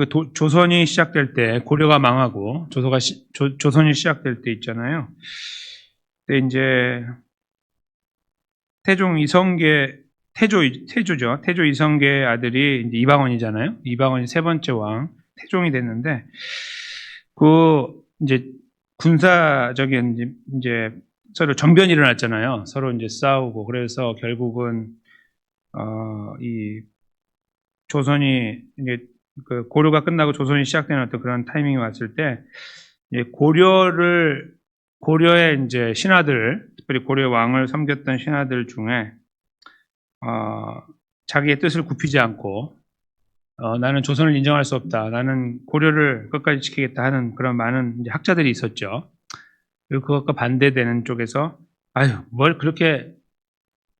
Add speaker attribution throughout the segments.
Speaker 1: 그 도- 조선이 시작될 때 고려가 망하고 조서가 시- 조, 조선이 시작될 때 있잖아요. 그때 이제 태종 이성계 태조 태조죠. 태조 이성계 아들이 이제 이방원이잖아요. 이방원이 세 번째 왕 태종이 됐는데 그 이제 군사적인 이제- 서로 전변이 일어났잖아요. 서로 이제 싸우고 그래서 결국은 어, 이 조선이 이제 그 고려가 끝나고 조선이 시작되는 어떤 그런 타이밍이 왔을 때 이제 고려를 고려의 이제 신하들 특별히 고려 왕을 섬겼던 신하들 중에 어, 자기의 뜻을 굽히지 않고 어, 나는 조선을 인정할 수 없다. 나는 고려를 끝까지 지키겠다 하는 그런 많은 학자들이 있었죠. 그리고 그것과 반대되는 쪽에서 아유 뭘 그렇게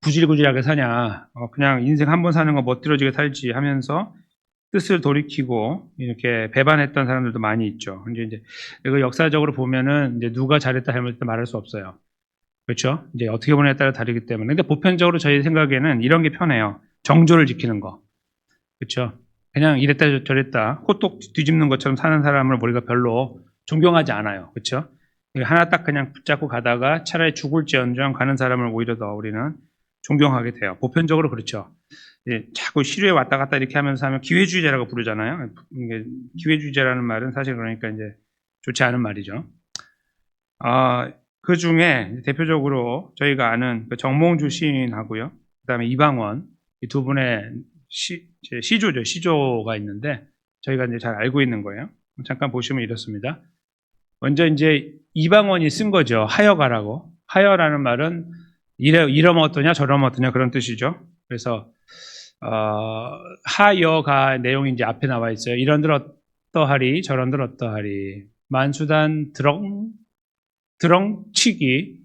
Speaker 1: 구질구질하게 사냐. 어, 그냥 인생 한 번 사는 거 멋들어지게 살지 하면서 뜻을 돌이키고 이렇게 배반했던 사람들도 많이 있죠. 이제 이제 이거 역사적으로 보면은 이제 누가 잘했다 잘못했다 말할 수 없어요. 그렇죠? 이제 어떻게 보냐에 따라 다르기 때문에. 근데 보편적으로 저희 생각에는 이런 게 편해요. 정조를 지키는 거. 그렇죠? 그냥 이랬다 저랬다 호떡 뒤집는 것처럼 사는 사람을 우리가 별로 존경하지 않아요. 그렇죠? 하나 딱 그냥 붙잡고 가다가 차라리 죽을지언정 가는 사람을 오히려 더 우리는 존경하게 돼요. 보편적으로 그렇죠. 예, 자꾸 시류에 왔다 갔다 이렇게 하면서 하면 기회주의자라고 부르잖아요. 이게 기회주의자라는 말은 사실 그러니까 이제 좋지 않은 말이죠. 아, 그 중에 대표적으로 저희가 아는 그 정몽주 시인하고요. 그 다음에 이방원, 이 두 분의 시, 시조죠. 시조가 있는데 저희가 이제 잘 알고 있는 거예요. 잠깐 보시면 이렇습니다. 먼저 이제 이방원이 쓴 거죠. 하여가라고. 하여라는 말은 이래, 이러면 어떠냐, 저러면 어떠냐 그런 뜻이죠. 그래서 어, 하여가 내용이 이제 앞에 나와 있어요. 이런들 어떠하리, 저런들 어떠하리. 만수단 드렁, 드렁치기,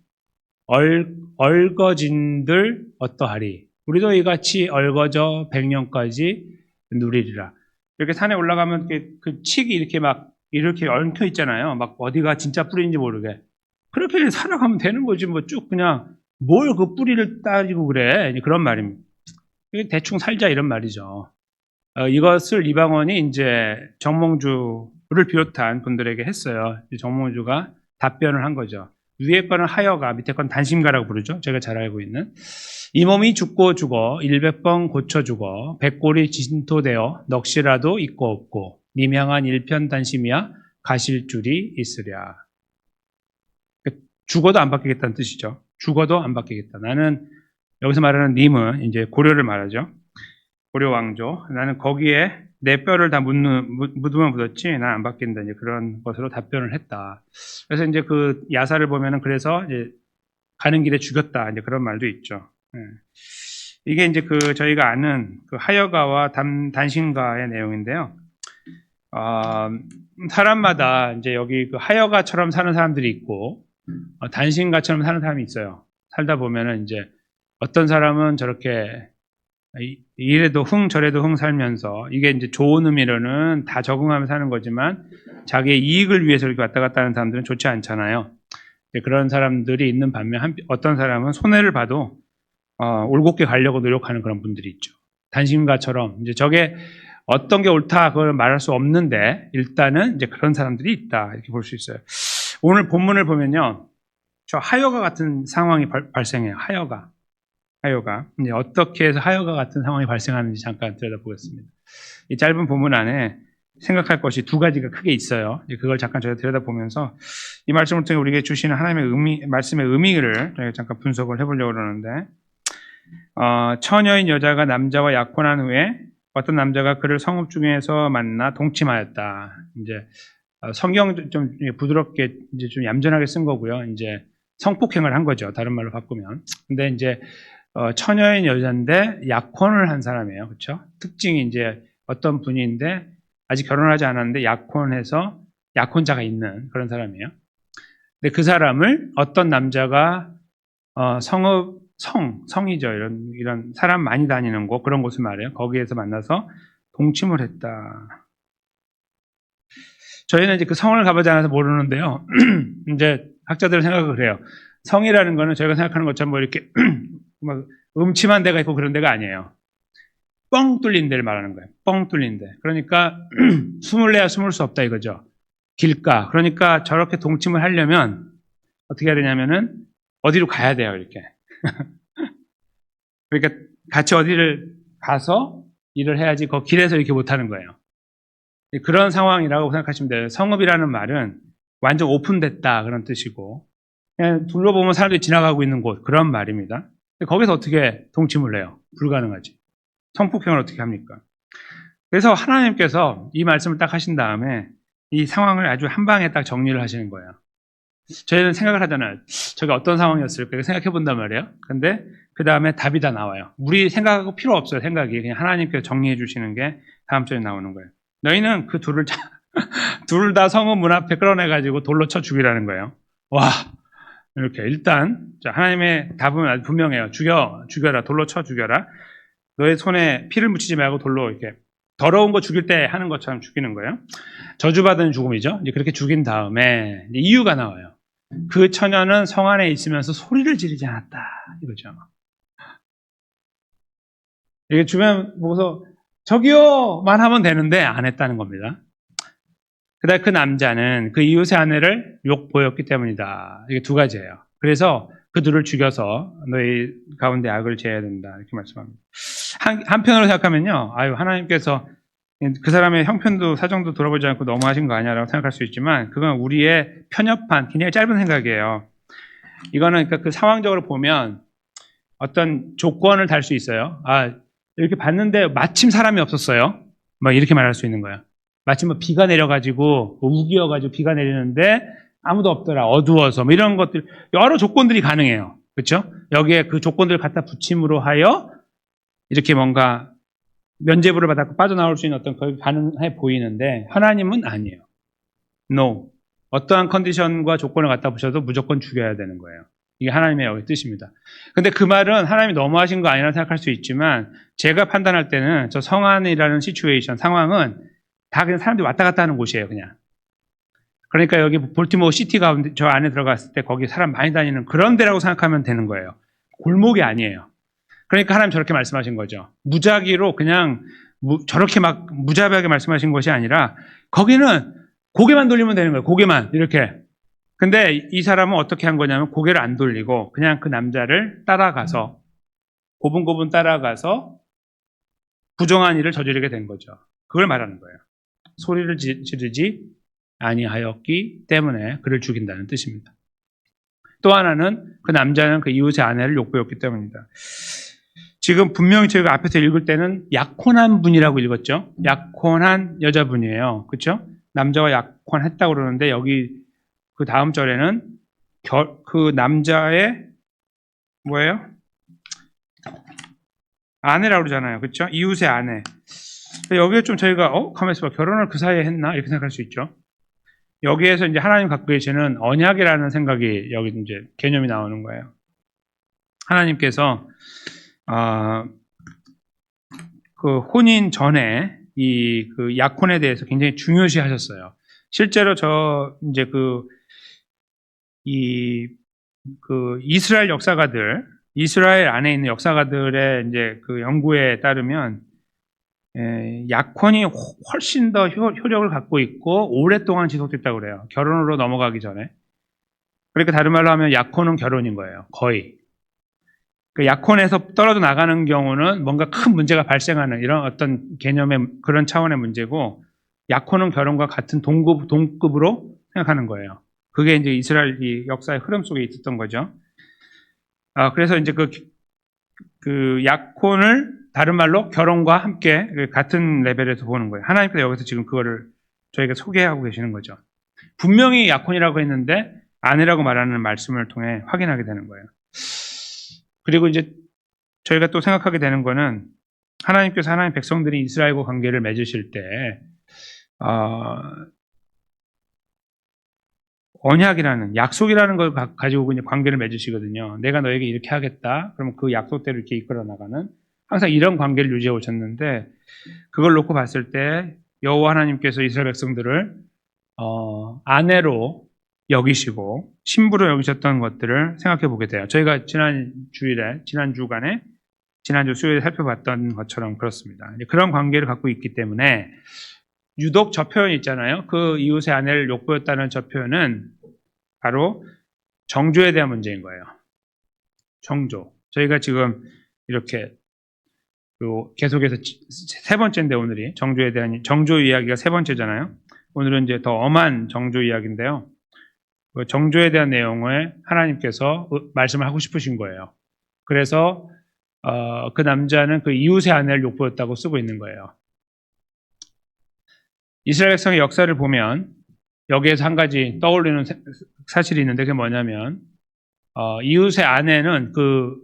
Speaker 1: 얼, 얼거진들 어떠하리. 우리도 이같이 얼거져 백년까지 누리리라. 이렇게 산에 올라가면 그 칡이 이렇게 막 이렇게 얽혀 있잖아요. 막 어디가 진짜 뿌리인지 모르게. 그렇게 살아가면 되는 거지 뭐 쭉 그냥 뭘 그 뿌리를 따지고 그래. 그런 말입니다. 대충 살자 이런 말이죠. 어, 이것을 이방원이 이제 정몽주를 비롯한 분들에게 했어요. 이 정몽주가 답변을 한 거죠. 위에 거는 하여가, 밑에 건 단심가라고 부르죠. 제가 잘 알고 있는. 이 몸이 죽고 죽어 일백 번 고쳐 죽어 백골이 진토되어 넋이라도 있고 없고 미명한 일편 단심이야 가실 줄이 있으랴. 죽어도 안 바뀌겠다는 뜻이죠. 죽어도 안 바뀌겠다. 나는 여기서 말하는 님은 이제 고려를 말하죠. 고려 왕조. 나는 거기에 내 뼈를 다 묻는, 묻- 묻으면 묻었지, 난 안 바뀐다. 이제 그런 것으로 답변을 했다. 그래서 이제 그 야사를 보면은 그래서 이제 가는 길에 죽였다. 이제 그런 말도 있죠. 예. 이게 이제 그 저희가 아는 그 하여가와 단, 단신가의 내용인데요. 어, 사람마다 이제 여기 그 하여가처럼 사는 사람들이 있고, 어, 단신가처럼 사는 사람이 있어요. 살다 보면은 이제 어떤 사람은 저렇게 이- 이래도 흥 저래도 흥 살면서 이게 이제 좋은 의미로는 다 적응하며 사는 거지만 자기의 이익을 위해서 이렇게 왔다 갔다 하는 사람들은 좋지 않잖아요. 그런 사람들이 있는 반면 한- 어떤 사람은 손해를 봐도 어, 올곧게 가려고 노력하는 그런 분들이 있죠. 단신가처럼 이제 저게 어떤 게 옳다 그걸 말할 수 없는데 일단은 이제 그런 사람들이 있다 이렇게 볼 수 있어요. 오늘 본문을 보면요, 저 하여가 같은 상황이 발, 발생해요. 하여가. 하여가. 이제 어떻게 해서 하여가 같은 상황이 발생하는지 잠깐 들여다보겠습니다. 이 짧은 본문 안에 생각할 것이 두 가지가 크게 있어요. 그걸 잠깐 저희가 들여다보면서 이 말씀을 통해 우리에게 주시는 하나님의 의미, 말씀의 의미를 저희가 잠깐 분석을 해보려고 그러는데, 어, 처녀인 여자가 남자와 약혼한 후에 어떤 남자가 그를 성읍 중에서 만나 동침하였다. 이제 어, 성경 좀 부드럽게 이제 좀 얌전하게 쓴 거고요. 이제 성폭행을 한 거죠. 다른 말로 바꾸면. 근데 이제 어, 처녀인 여자인데 약혼을 한 사람이에요. 그렇죠? 특징이 이제 어떤 분인데 아직 결혼하지 않았는데 약혼해서 약혼자가 있는 그런 사람이에요. 근데 그 사람을 어떤 남자가 어, 성읍 성 성이죠. 이런 이런 사람 많이 다니는 곳 그런 곳을 말해요. 거기에서 만나서 동침을 했다. 저희는 이제 그 성을 가보지 않아서 모르는데요. 이제 학자들 생각을 그래요. 성이라는 거는 저희가 생각하는 것처럼 뭐 이렇게 막 음침한 데가 있고 그런 데가 아니에요. 뻥 뚫린 데를 말하는 거예요. 뻥 뚫린 데. 그러니까 숨을 내야 숨을 수 없다 이거죠. 길가. 그러니까 저렇게 동침을 하려면 어떻게 해야 되냐면은 어디로 가야 돼요, 이렇게. 그러니까 같이 어디를 가서 일을 해야지 그 길에서 이렇게 못 하는 거예요. 그런 상황이라고 생각하시면 돼요. 성읍이라는 말은 완전 오픈됐다 그런 뜻이고 그냥 둘러보면 사람들이 지나가고 있는 곳 그런 말입니다. 거기서 어떻게 동침을 해요? 불가능하지. 성폭행을 어떻게 합니까? 그래서 하나님께서 이 말씀을 딱 하신 다음에 이 상황을 아주 한 방에 딱 정리를 하시는 거예요. 저희는 생각을 하잖아요. 저게 어떤 상황이었을까 생각해 본단 말이에요. 근데 그 다음에 답이 다 나와요. 우리 생각하고 필요 없어요. 생각이 그냥 하나님께서 정리해 주시는 게 다음 주에 나오는 거예요. 너희는 그 둘을 둘 다 성읍 문 앞에 끌어내 가지고 돌로 쳐 죽이라는 거예요. 와 이렇게 일단 자, 하나님의 답은 아주 분명해요. 죽여 죽여라 돌로 쳐 죽여라. 너의 손에 피를 묻히지 말고 돌로 이렇게 더러운 거 죽일 때 하는 것처럼 죽이는 거예요. 저주받은 죽음이죠. 이제 그렇게 죽인 다음에 이유가 나와요. 그 처녀는 성 안에 있으면서 소리를 지르지 않았다. 이거죠. 이게 주변 보고서 저기요만 하면 되는데 안 했다는 겁니다. 그다음 그 남자는 그 이웃의 아내를 욕 보였기 때문이다. 이게 두 가지예요. 그래서 그 둘을 죽여서 너희 가운데 악을 제해야 된다. 이렇게 말씀합니다. 한, 한편으로 생각하면요. 아유, 하나님께서 그 사람의 형편도 사정도 돌아보지 않고 너무 하신 거 아니야라고 생각할 수 있지만 그건 우리의 편협한 굉장히 짧은 생각이에요. 이거는 그러니까 그 상황적으로 보면 어떤 조건을 달 수 있어요. 아, 이렇게 봤는데 마침 사람이 없었어요. 막 이렇게 말할 수 있는 거야. 마침 뭐 비가 내려가지고 뭐 우기여가지고 비가 내리는데 아무도 없더라. 어두워서 뭐 이런 것들 여러 조건들이 가능해요. 그렇죠? 여기에 그 조건들을 갖다 붙임으로 하여 이렇게 뭔가 면죄부를 받았고 빠져나올 수 있는 어떤 걸 가능해 보이는데 하나님은 아니에요. No. 어떠한 컨디션과 조건을 갖다 붙여도 무조건 죽여야 되는 거예요. 이게 하나님의 여기 뜻입니다. 근데 그 말은 하나님이 너무하신 거 아니라 생각할 수 있지만 제가 판단할 때는 저 성안이라는 시츄에이션 상황은 다 그냥 사람들이 왔다 갔다 하는 곳이에요, 그냥. 그러니까 여기 볼티모어 시티 가운데 저 안에 들어갔을 때 거기 사람 많이 다니는 그런 데라고 생각하면 되는 거예요. 골목이 아니에요. 그러니까 하나님 저렇게 말씀하신 거죠. 무작위로 그냥 무, 저렇게 막 무자비하게 말씀하신 것이 아니라 거기는 고개만 돌리면 되는 거예요. 고개만 이렇게. 근데 이 사람은 어떻게 한 거냐면 고개를 안 돌리고 그냥 그 남자를 따라가서 고분고분 따라가서 부정한 일을 저지르게 된 거죠. 그걸 말하는 거예요. 소리를 지- 지르지 아니하였기 때문에 그를 죽인다는 뜻입니다. 또 하나는 그 남자는 그 이웃의 아내를 욕보였기 때문입니다. 지금 분명히 저희가 앞에서 읽을 때는 약혼한 분이라고 읽었죠. 약혼한 여자분이에요. 그렇죠? 남자와 약혼했다고 그러는데 여기 그 다음 절에는 결- 그 남자의 뭐예요? 아내라고 그러잖아요. 그렇죠? 이웃의 아내. 여기에 좀 저희가 어? 가만히 있어봐. 결혼을 그 사이에 했나? 이렇게 생각할 수 있죠. 여기에서 이제 하나님 갖고 계시는 언약이라는 생각이 여기 이제 개념이 나오는 거예요. 하나님께서 아, 그 혼인 전에 이 그 약혼에 대해서 굉장히 중요시 하셨어요. 실제로 저 이제 그 이 그 이스라엘 역사가들 이스라엘 안에 있는 역사가들의 이제 그 연구에 따르면 에, 약혼이 훨- 훨씬 더 효, 효력을 갖고 있고 오랫동안 지속됐다고 그래요. 결혼으로 넘어가기 전에. 그러니까 다른 말로 하면 약혼은 결혼인 거예요. 거의. 그 약혼에서 떨어져 나가는 경우는 뭔가 큰 문제가 발생하는 이런 어떤 개념의 그런 차원의 문제고 약혼은 결혼과 같은 동급, 동급으로 생각하는 거예요. 그게 이제 이스라엘 이 역사의 흐름 속에 있었던 거죠. 아, 그래서 이제 그, 그 약혼을 다른 말로 결혼과 함께 그 같은 레벨에서 보는 거예요. 하나님께서 여기서 지금 그거를 저에게 소개하고 계시는 거죠. 분명히 약혼이라고 했는데 아내라고 말하는 말씀을 통해 확인하게 되는 거예요. 그리고 이제 저희가 또 생각하게 되는 거는 하나님께서 하나님 백성들이 이스라엘과 관계를 맺으실 때 어, 언약이라는 약속이라는 걸 가, 가지고 그냥 관계를 맺으시거든요. 내가 너에게 이렇게 하겠다. 그러면 그 약속대로 이렇게 이끌어 나가는 항상 이런 관계를 유지해 오셨는데 그걸 놓고 봤을 때 여호와 하나님께서 이스라엘 백성들을 어, 아내로 여기시고 신부로 여기셨던 것들을 생각해 보게 돼요. 저희가 지난 주일에 지난 주간에 지난주 수요일에 살펴봤던 것처럼 그렇습니다. 이제 그런 관계를 갖고 있기 때문에 유독 저 표현 있잖아요. 그 이웃의 아내를 욕보였다는 저 표현은 바로 정조에 대한 문제인 거예요. 정조. 저희가 지금 이렇게 요 계속해서 지- 세 번째인데 오늘이 정조에 대한 정조 이야기가 세 번째잖아요. 오늘은 이제 더 엄한 정조 이야기인데요. 그 정조에 대한 내용을 하나님께서 어, 말씀을 하고 싶으신 거예요. 그래서 어, 그 남자는 그 이웃의 아내를 욕보였다고 쓰고 있는 거예요. 이스라엘 백성의 역사를 보면 여기에서 한 가지 떠올리는 사- 사실이 있는데 그게 뭐냐면 어, 이웃의 아내는 그,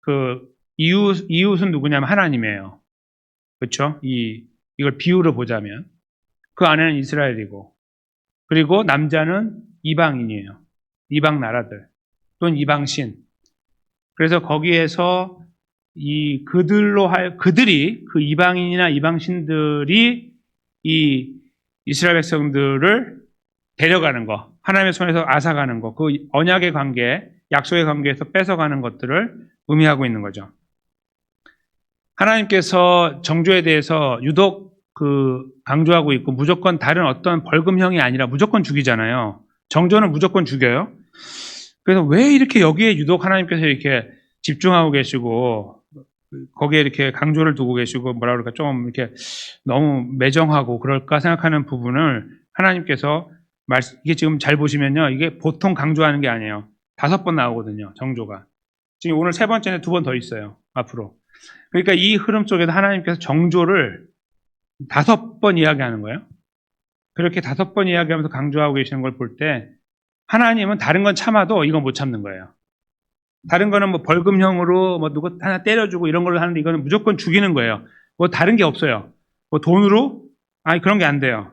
Speaker 1: 그 이웃, 이웃은 누구냐면 하나님이에요. 그렇죠? 이 이걸 비유로 보자면 그 아내는 이스라엘이고 그리고 남자는 이방인이에요. 이방 나라들 또는 이방 신. 그래서 거기에서 이 그들로 할 그들이 그 이방인이나 이방 신들이 이 이스라엘 백성들을 데려가는 거, 하나님의 손에서 앗아가는 거, 그 언약의 관계, 약속의 관계에서 뺏어가는 것들을 의미하고 있는 거죠. 하나님께서 정조에 대해서 유독 그 강조하고 있고 무조건 다른 어떤 벌금형이 아니라 무조건 죽이잖아요. 정조는 무조건 죽여요. 그래서 왜 이렇게 여기에 유독 하나님께서 이렇게 집중하고 계시고 거기에 이렇게 강조를 두고 계시고 뭐라 그럴까 좀 이렇게 너무 매정하고 그럴까 생각하는 부분을 하나님께서 말 이게 지금 잘 보시면요 이게 보통 강조하는 게 아니에요. 다섯 번 나오거든요 정조가. 지금 오늘 세 번째는 두 번 더 있어요 앞으로. 그러니까 이 흐름 속에서 하나님께서 정조를 다섯 번 이야기하는 거예요. 그렇게 다섯 번 이야기하면서 강조하고 계시는 걸 볼 때 하나님은 다른 건 참아도 이건 못 참는 거예요 다른 거는 뭐 벌금형으로 뭐 누구 하나 때려주고 이런 걸로 하는데 이거는 무조건 죽이는 거예요. 뭐 다른 게 없어요. 뭐 돈으로 아니 그런 게 안 돼요.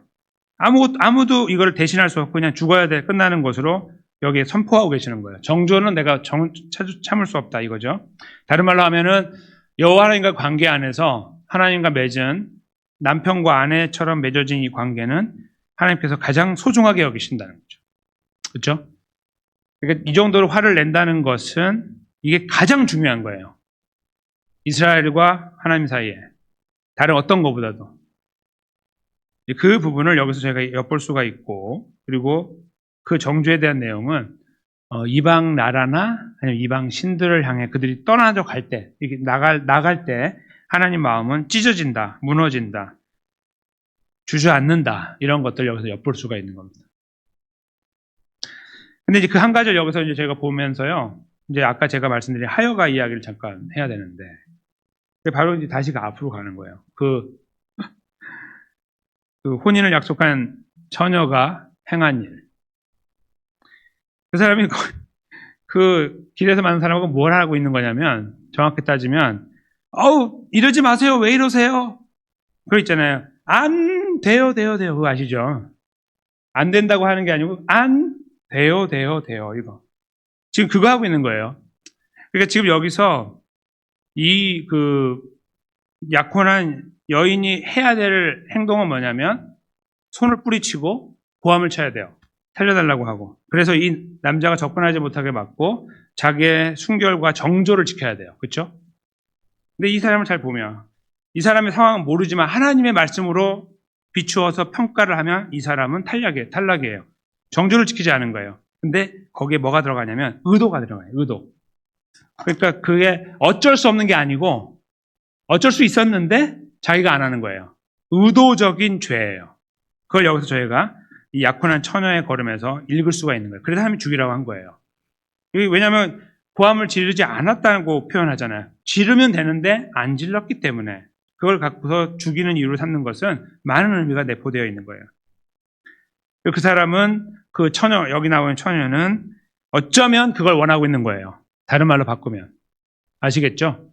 Speaker 1: 아무 아무도 이거를 대신할 수 없고 그냥 죽어야 돼 끝나는 것으로 여기에 선포하고 계시는 거예요. 정조는 내가 정, 참- 참을 수 없다 이거죠. 다른 말로 하면은 여호와 하나님과 관계 안에서 하나님과 맺은 남편과 아내처럼 맺어진 이 관계는 하나님께서 가장 소중하게 여기신다는 거죠. 그렇죠? 그러니까 이 정도로 화를 낸다는 것은 이게 가장 중요한 거예요. 이스라엘과 하나님 사이에 다른 어떤 것보다도 그 부분을 여기서 제가 엿볼 수가 있고 그리고 그 정주에 대한 내용은 어, 이방 나라나 아니면 이방 신들을 향해 그들이 떠나져 갈 때, 이게 나갈 나갈 때 하나님 마음은 찢어진다, 무너진다, 주저앉는다 이런 것들 여기서 엿볼 수가 있는 겁니다. 근데 이제 그 한 가지를 여기서 이제 제가 보면서요. 이제 아까 제가 말씀드린 하여가 이야기를 잠깐 해야 되는데 바로 이제 다시가 앞으로 가는 거예요. 그, 그 혼인을 약속한 처녀가 행한 일. 그 사람이 그, 그 길에서 만난 사람하고 뭘 하고 있는 거냐면 정확히 따지면 어우 이러지 마세요 왜 이러세요 그거 있잖아요 안 돼요 돼요 돼요 그거 아시죠 안 된다고 하는 게 아니고 안 돼요, 돼요, 돼요, 이거. 지금 그거 하고 있는 거예요. 그러니까 지금 여기서 이 그 약혼한 여인이 해야 될 행동은 뭐냐면 손을 뿌리치고 고함을 쳐야 돼요. 살려달라고 하고. 그래서 이 남자가 접근하지 못하게 막고 자기의 순결과 정조를 지켜야 돼요. 그렇죠? 근데 이 사람을 잘 보면 이 사람의 상황은 모르지만 하나님의 말씀으로 비추어서 평가를 하면 이 사람은 탈락이에요. 탈락이에요. 정조를 지키지 않은 거예요. 근데 거기에 뭐가 들어가냐면 의도가 들어가요. 의도. 그러니까 그게 어쩔 수 없는 게 아니고 어쩔 수 있었는데 자기가 안 하는 거예요. 의도적인 죄예요. 그걸 여기서 저희가 이 약혼한 처녀의 걸음에서 읽을 수가 있는 거예요. 그래서 하나님이 죽이라고 한 거예요. 왜냐하면 고함을 지르지 않았다고 표현하잖아요. 지르면 되는데 안 질렀기 때문에 그걸 갖고서 죽이는 이유로 삼는 것은 많은 의미가 내포되어 있는 거예요. 그 사람은 그 처녀, 여기 나오는 처녀는 어쩌면 그걸 원하고 있는 거예요. 다른 말로 바꾸면. 아시겠죠?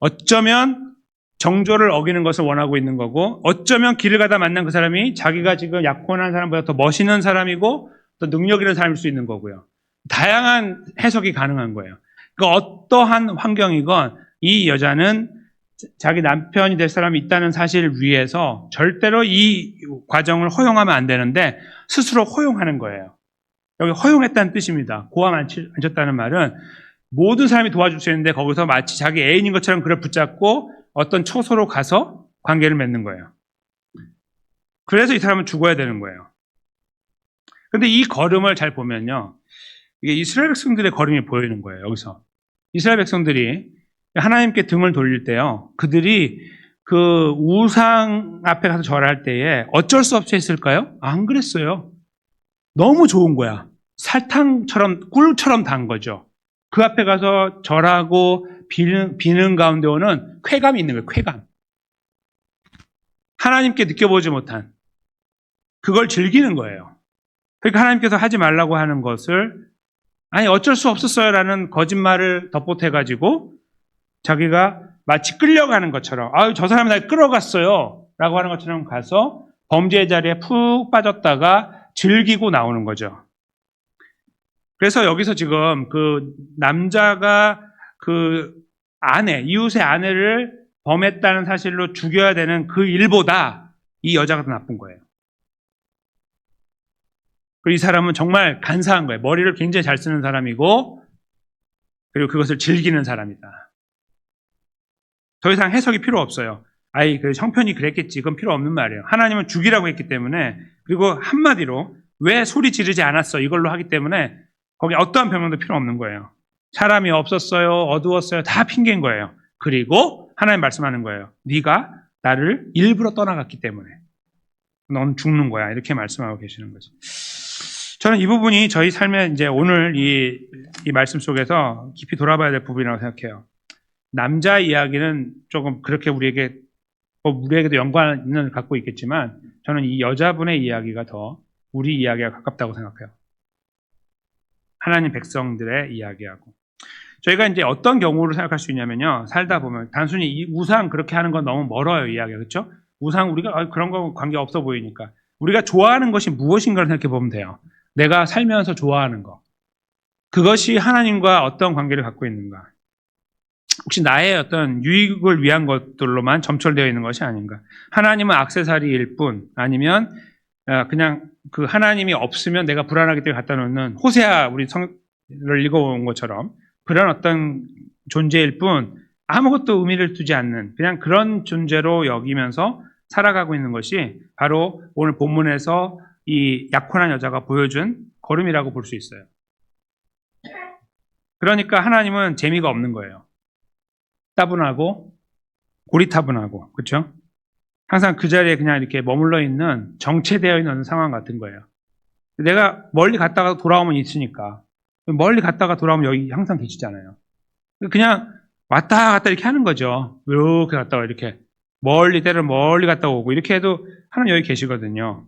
Speaker 1: 어쩌면 정조를 어기는 것을 원하고 있는 거고, 어쩌면 길을 가다 만난 그 사람이 자기가 지금 약혼한 사람보다 더 멋있는 사람이고, 더 능력 있는 사람일 수 있는 거고요. 다양한 해석이 가능한 거예요. 그 어떠한 환경이건 이 여자는 자기 남편이 될 사람이 있다는 사실을 위해서 절대로 이 과정을 허용하면 안 되는데 스스로 허용하는 거예요. 여기 허용했다는 뜻입니다. 고함 쳤다는 말은 모든 사람이 도와줄 수 있는데 거기서 마치 자기 애인인 것처럼 그를 붙잡고 어떤 처소로 가서 관계를 맺는 거예요. 그래서 이 사람은 죽어야 되는 거예요. 근데 이 걸음을 잘 보면요. 이게 이스라엘 백성들의 걸음이 보이는 거예요, 여기서. 이스라엘 백성들이 하나님께 등을 돌릴 때요. 그들이 그 우상 앞에 가서 절할 때에 어쩔 수 없이 했을까요? 안 그랬어요. 너무 좋은 거야. 설탕처럼, 꿀처럼 단 거죠. 그 앞에 가서 절하고 비는, 비는 가운데 오는 쾌감이 있는 거예요, 쾌감. 하나님께 느껴보지 못한 그걸 즐기는 거예요. 그러니까 하나님께서 하지 말라고 하는 것을 아니 어쩔 수 없었어요라는 거짓말을 덧보태가지고 자기가 마치 끌려가는 것처럼 아유 저 사람이 날 끌어갔어요 라고 하는 것처럼 가서 범죄의 자리에 푹 빠졌다가 즐기고 나오는 거죠. 그래서 여기서 지금 그 남자가 그 아내 이웃의 아내를 범했다는 사실로 죽여야 되는 그 일보다 이 여자가 더 나쁜 거예요. 이 사람은 정말 간사한 거예요. 머리를 굉장히 잘 쓰는 사람이고, 그리고 그것을 즐기는 사람이다. 더 이상 해석이 필요 없어요. 아이, 그 형편이 그랬겠지. 그건 필요 없는 말이에요. 하나님은 죽이라고 했기 때문에, 그리고 한마디로, 왜 소리 지르지 않았어? 이걸로 하기 때문에, 거기 어떠한 변명도 필요 없는 거예요. 사람이 없었어요. 어두웠어요. 다 핑계인 거예요. 그리고 하나님 말씀하는 거예요. 네가 나를 일부러 떠나갔기 때문에. 넌 죽는 거야. 이렇게 말씀하고 계시는 거죠. 저는 이 부분이 저희 삶에 이제 오늘 이, 이 말씀 속에서 깊이 돌아봐야 될 부분이라고 생각해요. 남자 이야기는 조금 그렇게 우리에게, 뭐 우리에게도 연관을 갖고 있겠지만 저는 이 여자분의 이야기가 더 우리 이야기가 가깝다고 생각해요. 하나님 백성들의 이야기하고. 저희가 이제 어떤 경우를 생각할 수 있냐면요. 살다 보면 단순히 이 우상 그렇게 하는 건 너무 멀어요, 이야기가. 그렇죠? 우상 우리가 아, 그런 거 관계 없어 보이니까. 우리가 좋아하는 것이 무엇인가를 생각해 보면 돼요. 내가 살면서 좋아하는 거. 그것이 하나님과 어떤 관계를 갖고 있는가. 혹시 나의 어떤 유익을 위한 것들로만 점철되어 있는 것이 아닌가. 하나님은 악세사리일 뿐 아니면 아, 그냥 그 하나님이 없으면 내가 불안하기 때문에 갖다 놓는 호세아 우리 성을 읽어온 것처럼 그런 어떤 존재일 뿐 아무것도 의미를 두지 않는 그냥 그런 존재로 여기면서 살아가고 있는 것이 바로 오늘 본문에서 이 약혼한 여자가 보여준 걸음이라고 볼 수 있어요. 그러니까 하나님은 재미가 없는 거예요. 따분하고 고리타분하고 그렇죠? 항상 그 자리에 그냥 이렇게 머물러 있는 정체되어 있는 상황 같은 거예요. 내가 멀리 갔다가 돌아오면 있으니까 멀리 갔다가 돌아오면 여기 항상 계시잖아요. 그냥 왔다 갔다 이렇게 하는 거죠. 이렇게 갔다가 이렇게 멀리 때를 멀리 갔다 오고 이렇게 해도 하나님 여기 계시거든요.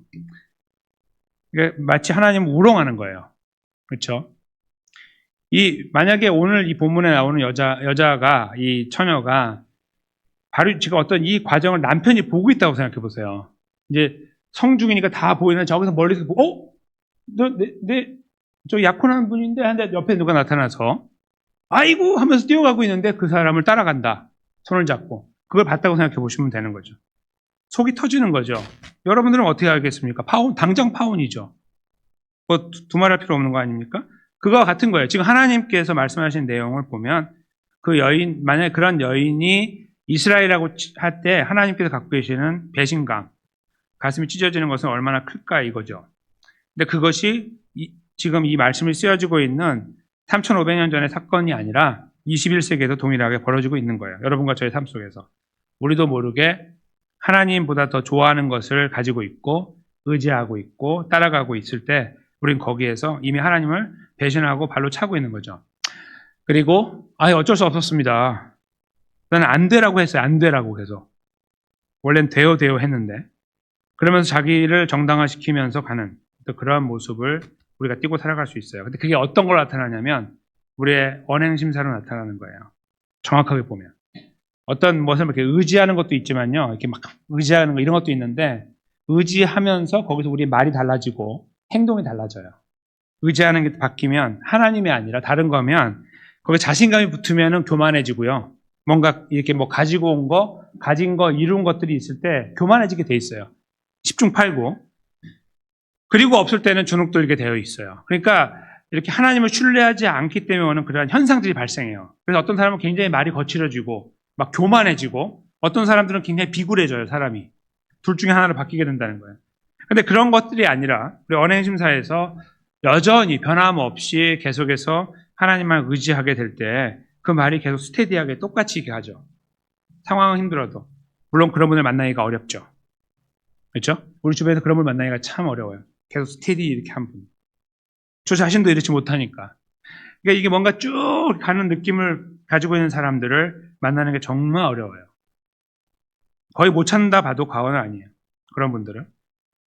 Speaker 1: 마치 하나님 우롱하는 거예요. 그렇죠? 이 만약에 오늘 이 본문에 나오는 여자 여자가 이 처녀가 바로 지금 어떤 이 과정을 남편이 보고 있다고 생각해 보세요. 이제 성중이니까 다 보이는 저기서 멀리서 보고, 어? 너내 내저 약혼한 분인데 한데 옆에 누가 나타나서 아이고 하면서 뛰어가고 있는데 그 사람을 따라간다. 손을 잡고 그걸 봤다고 생각해 보시면 되는 거죠. 속이 터지는 거죠. 여러분들은 어떻게 알겠습니까? 파혼 당장 파혼이죠. 뭐 두말할 필요 없는 거 아닙니까? 그거와 같은 거예요. 지금 하나님께서 말씀하신 내용을 보면 그 여인 만약에 그런 여인이 이스라엘이라고 할 때 하나님께서 갖고 계시는 배신감, 가슴이 찢어지는 것은 얼마나 클까 이거죠. 근데 그것이 이, 지금 이 말씀이 쓰여지고 있는 3,500년 전의 사건이 아니라 21세기에도 동일하게 벌어지고 있는 거예요. 여러분과 저의 삶 속에서. 우리도 모르게 하나님보다 더 좋아하는 것을 가지고 있고 의지하고 있고 따라가고 있을 때 우린 거기에서 이미 하나님을 배신하고 발로 차고 있는 거죠. 그리고 아 어쩔 수 없었습니다. 나는 안 되라고 했어요. 안 되라고 계속. 원래는 되어 되어 했는데 그러면서 자기를 정당화시키면서 가는 또 그러한 모습을 우리가 띄고 살아갈 수 있어요. 근데 그게 어떤 걸 나타나냐면 우리의 언행 심사로 나타나는 거예요. 정확하게 보면. 어떤 것을 이렇게 의지하는 것도 있지만요. 이렇게 막 의지하는 거 이런 것도 있는데 의지하면서 거기서 우리 말이 달라지고 행동이 달라져요. 의지하는 게 바뀌면 하나님이 아니라 다른 거면 거기 자신감이 붙으면 교만해지고요. 뭔가 이렇게 뭐 가지고 온 거, 가진 거, 이룬 것들이 있을 때 교만해지게 돼 있어요. 10중 8구. 그리고 없을 때는 주눅 들게 되어 있어요. 그러니까 이렇게 하나님을 신뢰하지 않기 때문에 오는 그러한 현상들이 발생해요. 그래서 어떤 사람은 굉장히 말이 거칠어지고 막 교만해지고 어떤 사람들은 굉장히 비굴해져요, 사람이. 둘 중에 하나로 바뀌게 된다는 거예요. 근데 그런 것들이 아니라 우리 언행심사에서 여전히 변함없이 계속해서 하나님만 의지하게 될 때 그 말이 계속 스테디하게 똑같이 가죠. 상황은 힘들어도. 물론 그런 분을 만나기가 어렵죠. 그렇죠? 우리 주변에서 그런 분을 만나기가 참 어려워요. 계속 스테디 이렇게 한 분. 저 자신도 이렇지 못하니까. 그러니까 이게 뭔가 쭉 가는 느낌을 가지고 있는 사람들을 만나는 게 정말 어려워요. 거의 못 찾는다 봐도 과언은 아니에요. 그런 분들은.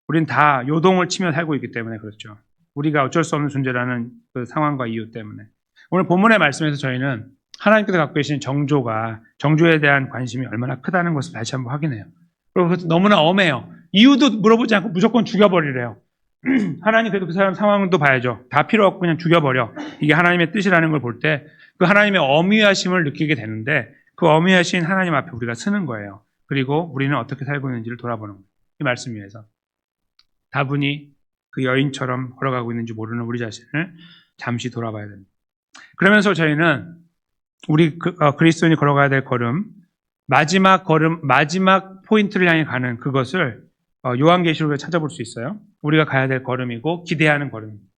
Speaker 1: 우린 다 요동을 치며 살고 있기 때문에 그렇죠. 우리가 어쩔 수 없는 존재라는 그 상황과 이유 때문에. 오늘 본문의 말씀에서 저희는 하나님께서 갖고 계신 정조가 정조에 대한 관심이 얼마나 크다는 것을 다시 한번 확인해요. 그리고 너무나 엄해요. 이유도 물어보지 않고 무조건 죽여버리래요. 하나님 그래도 그 사람 상황도 봐야죠. 다 필요 없고 그냥 죽여버려. 이게 하나님의 뜻이라는 걸 볼 때 그 하나님의 어미하심을 느끼게 되는데 그 어미하신 하나님 앞에 우리가 서는 거예요. 그리고 우리는 어떻게 살고 있는지를 돌아보는 거예요. 이 말씀 위에서. 다분히 그 여인처럼 걸어가고 있는지 모르는 우리 자신을 잠시 돌아봐야 됩니다. 그러면서 저희는 우리 그, 어, 그리스도인이 걸어가야 될 걸음, 마지막 걸음, 마지막 포인트를 향해 가는 그것을 어, 요한계시록에 찾아볼 수 있어요. 우리가 가야 될 걸음이고 기대하는 걸음입니다.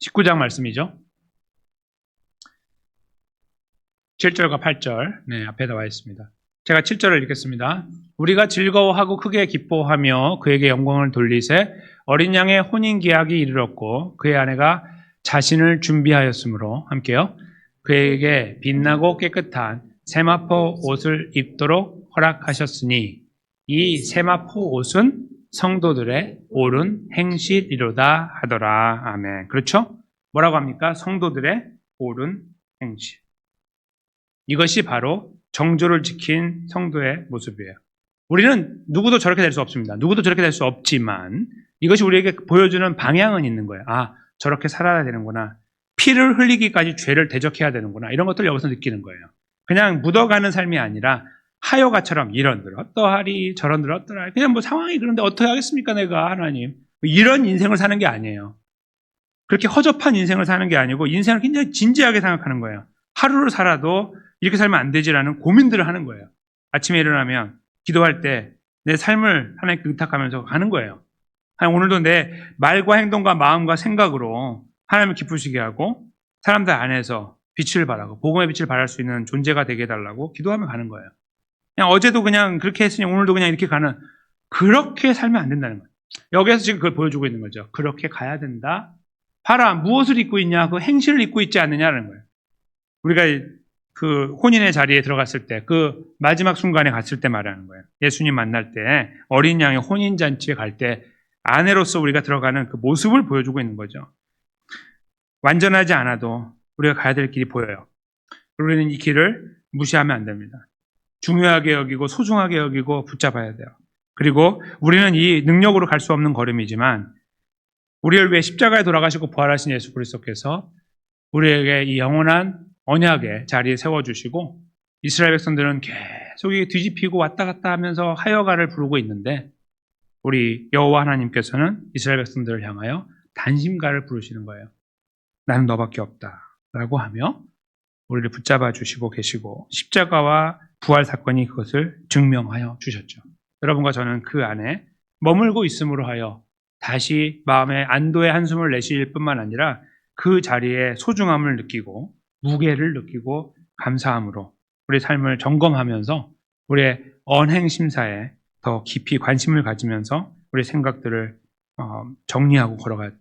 Speaker 1: 19장 말씀이죠. 7절과 8절, 네, 앞에 나와 있습니다. 제가 7절을 읽겠습니다. 우리가 즐거워하고 크게 기뻐하며 그에게 영광을 돌리세 어린 양의 혼인 계약이 이르렀고 그의 아내가 자신을 준비하였으므로 함께요. 그에게 빛나고 깨끗한 세마포 옷을 입도록 허락하셨으니 이 세마포 옷은 성도들의 옳은 행실이로다 하더라. 아멘. 그렇죠? 뭐라고 합니까? 성도들의 옳은 행실. 이것이 바로 정조를 지킨 성도의 모습이에요. 우리는 누구도 저렇게 될 수 없습니다. 누구도 저렇게 될 수 없지만 이것이 우리에게 보여주는 방향은 있는 거예요. 아, 저렇게 살아야 되는구나. 피를 흘리기까지 죄를 대적해야 되는구나. 이런 것들을 여기서 느끼는 거예요. 그냥 묻어가는 삶이 아니라 하여가처럼 이런들 어떠하리 저런들 어떠하리 그냥 뭐 상황이 그런데 어떻게 하겠습니까 내가 하나님 이런 인생을 사는 게 아니에요. 그렇게 허접한 인생을 사는 게 아니고 인생을 굉장히 진지하게 생각하는 거예요. 하루를 살아도 이렇게 살면 안 되지라는 고민들을 하는 거예요. 아침에 일어나면 기도할 때 내 삶을 하나님께 의탁하면서 가는 거예요. 하나님 오늘도 내 말과 행동과 마음과 생각으로 하나님을 기쁘시게 하고 사람들 안에서 빛을 발하고 복음의 빛을 발할 수 있는 존재가 되게 해달라고 기도하며 가는 거예요. 그냥 어제도 그냥 그렇게 했으니 오늘도 그냥 이렇게 가는 그렇게 살면 안 된다는 거예요. 여기에서 지금 그걸 보여주고 있는 거죠. 그렇게 가야 된다. 봐라 무엇을 입고 있냐 그 행실을 입고 있지 않느냐는 거예요. 우리가 그 혼인의 자리에 들어갔을 때 그 마지막 순간에 갔을 때 말하는 거예요. 예수님 만날 때 어린 양의 혼인 잔치에 갈 때 아내로서 우리가 들어가는 그 모습을 보여주고 있는 거죠. 완전하지 않아도 우리가 가야 될 길이 보여요. 우리는 이 길을 무시하면 안 됩니다. 중요하게 여기고 소중하게 여기고 붙잡아야 돼요. 그리고 우리는 이 능력으로 갈 수 없는 걸음이지만 우리를 위해 십자가에 돌아가시고 부활하신 예수 그리스도께서 우리에게 이 영원한 언약의 자리에 세워주시고 이스라엘 백성들은 계속 뒤집히고 왔다 갔다 하면서 하여가를 부르고 있는데 우리 여호와 하나님께서는 이스라엘 백성들을 향하여 단심가를 부르시는 거예요. 나는 너밖에 없다라고 하며 우리를 붙잡아 주시고 계시고 십자가와 부활 사건이 그것을 증명하여 주셨죠. 여러분과 저는 그 안에 머물고 있음으로 하여 다시 마음의 안도의 한숨을 내쉴 뿐만 아니라 그 자리에 소중함을 느끼고 무게를 느끼고 감사함으로 우리 삶을 점검하면서 우리의 언행 심사에 더 깊이 관심을 가지면서 우리 생각들을 어, 정리하고 걸어가야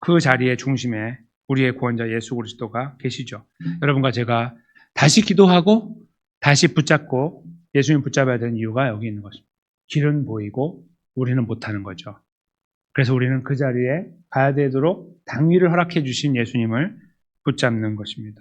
Speaker 1: 그 자리의 중심에 우리의 구원자 예수 그리스도가 계시죠. 여러분과 제가 다시 기도하고 다시 붙잡고 예수님 붙잡아야 되는 이유가 여기 있는 것입니다. 길은 보이고 우리는 못하는 거죠. 그래서 우리는 그 자리에 가야 되도록 당위를 허락해 주신 예수님을 붙잡는 것입니다.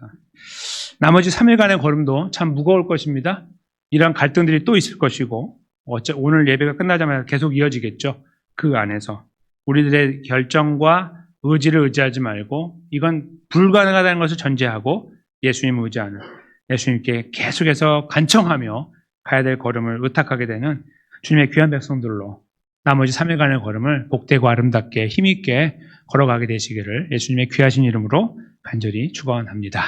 Speaker 1: 나머지 3일간의 걸음도 참 무거울 것입니다. 이러한 갈등들이 또 있을 것이고 어째 오늘 예배가 끝나자마자 계속 이어지겠죠. 그 안에서 우리들의 결정과 의지를 의지하지 말고 이건 불가능하다는 것을 전제하고 예수님을 의지하는 예수님께 계속해서 간청하며 가야 될 걸음을 의탁하게 되는 주님의 귀한 백성들로 나머지 3일간의 걸음을 복되고 아름답게 힘있게 걸어가게 되시기를 예수님의 귀하신 이름으로 간절히 축원합니다.